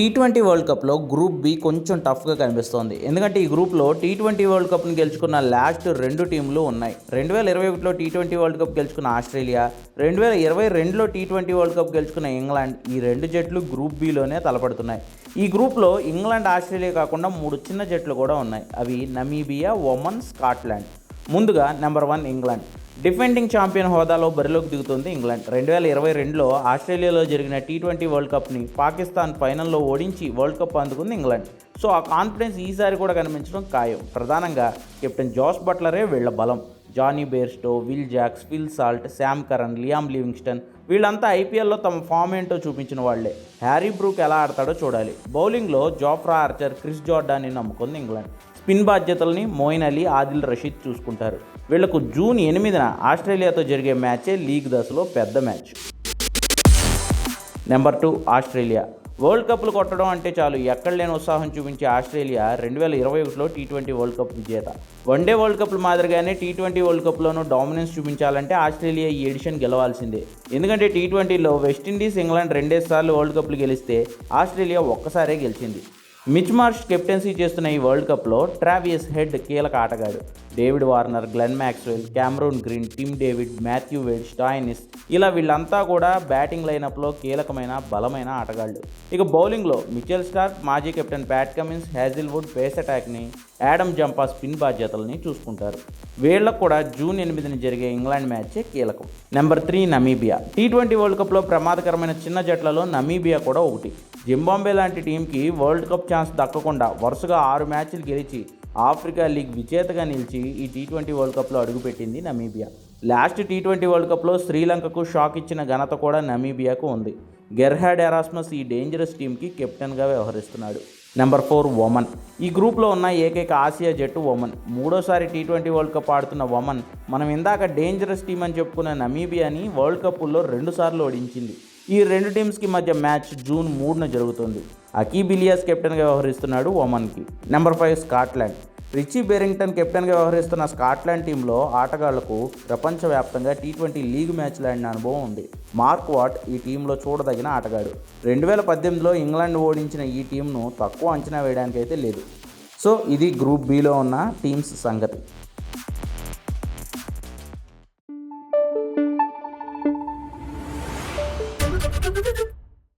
Tea twenty world కప్లో group B కొంచెం టఫ్గా కనిపిస్తోంది. ఎందుకంటే ఈ గ్రూప్లో టీ ట్వంటీ వరల్డ్ కప్ను గెలుచుకున్న లాస్ట్ రెండు టీంలు ఉన్నాయి. రెండు వేల ఇరవై ఒకటిలో టీ ట్వంటీ వరల్డ్ కప్ గెలుచుకున్న ఆస్ట్రేలియా రెండు వేల ఇరవై రెండులో టీ ట్వంటీ వరల్డ్ కప్ గెలుచుకున్న ఇంగ్లాండ్ ఈ రెండు జట్లు గ్రూప్ బిలోనే తలపడుతున్నాయి. ఈ గ్రూప్లో ఇంగ్లాండ్ ఆస్ట్రేలియా కాకుండా మూడు చిన్న జట్లు కూడా ఉన్నాయి. అవి నమీబియా ఒమన్ స్కాట్లాండ్ ముందుగా number one England defending champion హోదాలో బరిలోకి దిగుతుంది ఇంగ్లాండ్. రెండు వేల ఇరవై రెండులో ఆస్ట్రేలియాలో జరిగిన టీ ట్వంటీ వరల్డ్ కప్ని పాకిస్తాన్ ఫైనల్లో ఓడించి వరల్డ్ కప్ అందుకుంది ఇంగ్లాండ్. సో ఆ కాన్ఫిడెన్స్ ఈసారి కూడా కనిపించడం ఖాయం. ప్రధానంగా కెప్టెన్ జోస్ బట్లరే వీళ్ళ బలం. Jonny Bairstow Will Jacks Phil Salt Sam Curran Liam Livingstone వీళ్ళంతా ఐపీఎల్లో తమ ఫామ్ ఏంటో చూపించిన వాళ్ళే హ్యారీ బ్రూక్ ఎలా ఆడతాడో చూడాలి. బౌలింగ్లో జోఫ్రా ఆర్చర్ క్రిస్ జార్డాన్ని నమ్ముకుంది ఇంగ్లాండ్. స్పిన్ బాధ్యతల్ని మోయిన్ అలీ ఆదిల్ రషీద్ చూసుకుంటారు. వీళ్ళకు జూన్ ఎనిమిదిన ఆస్ట్రేలియాతో జరిగే మ్యాచే లీగ్ దశలో పెద్ద match. Number two Australia. World కప్లు కొట్టడం అంటే చాలు. ఎక్కడ లేని ఉత్సాహం చూపించే ఆస్ట్రేలియా రెండు వేల ఇరవై ఒకటిలో టీ ట్వంటీ వరల్డ్ కప్ విజేత. వన్డే వరల్డ్ కప్లు మాదిరిగానే టీ ట్వంటీ వరల్డ్ కప్లోనూ డామినెన్స్ చూపించాలంటే ఆస్ట్రేలియా ఈ ఎడిషన్ గెలవాల్సిందే. ఎందుకంటే టీ ట్వంటీలో వెస్టిండీస్ ఇంగ్లాండ్ రెండేసార్లు వరల్డ్ కప్లు గెలిస్తే ఆస్ట్రేలియా ఒక్కసారే గెలిచింది. మిచ్ మార్ష్ కెప్టెన్సీ చేస్తున్న ఈ వరల్డ్ కప్లో ట్రావియస్ హెడ్ కీలక ఆటగాడు. David Warner Glenn Maxwell Cameron Green Tim David Matthew Wade Stoinis ఇలా వీళ్ళంతా కూడా బ్యాటింగ్ లైనప్లో కీలకమైన బలమైన ఆటగాళ్ళు. ఇక బౌలింగ్లో మిచెల్ స్టార్క్ మాజీ captain Pat Cummins Hazlewood pace అటాక్ని Adam Zampa spin బాధ్యతల్ని చూసుకుంటారు. వీళ్ళకు కూడా జూన్ ఎనిమిదిని జరిగే ఇంగ్లాండ్ మ్యాచే కీలకం. Number three Namibia. T twenty world కప్లో ప్రమాదకరమైన చిన్న జట్లలో నమీబియా కూడా ఒకటి. జింబాంబే లాంటి టీంకి వరల్డ్ కప్ ఛాన్స్ దక్కకుండా వరుసగా ఆరు మ్యాచ్లు గెలిచి ఆఫ్రికా లీగ్ విజేతగా నిలిచి ఈ టీ ట్వంటీ వరల్డ్ కప్లో అడుగుపెట్టింది Namibia. Last T twenty world కప్లో శ్రీలంకకు షాక్ ఇచ్చిన ఘనత కూడా నమీబియాకు ఉంది. గెర్హాడ్ ఎరాస్మస్ ఈ డేంజరస్ టీంకి కెప్టెన్గా వ్యవహరిస్తున్నాడు. Number four Oman. ఈ గ్రూప్లో ఉన్న ఏకైక ఆసియా జట్టు ఒమన్. మూడోసారి టీ ట్వంటీ వరల్డ్ కప్ ఆడుతున్న ఒమన్ మనం ఇందాక డేంజరస్ టీం అని చెప్పుకున్న నమీబియాని వరల్డ్ కప్లో రెండుసార్లు ఓడించింది. ఈ రెండు టీమ్స్కి మధ్య మ్యాచ్ జూన్ మూడున జరుగుతుంది. అకీబిలియాస్ కెప్టెన్గా వ్యవహరిస్తున్నాడు ఒమన్కి. Number five Scotland. Richie Berrington కెప్టెన్గా వ్యవహరిస్తున్న స్కాట్లాండ్ టీంలో ఆటగాళ్ళకు ప్రపంచవ్యాప్తంగా టీ ట్వంటీ లీగ్ మ్యాచ్లు ఆడిన అనుభవం ఉంది. మార్క్ వాట్ ఈ టీంలో చూడదగిన ఆటగాడు. రెండు వేల పద్దెనిమిదిలో ఇంగ్లాండ్ ఓడించిన ఈ టీంను తక్కువ అంచనా వేయడానికైతే లేదు. సో ఇది గ్రూప్ బిలో ఉన్న టీమ్స్ సంగతి.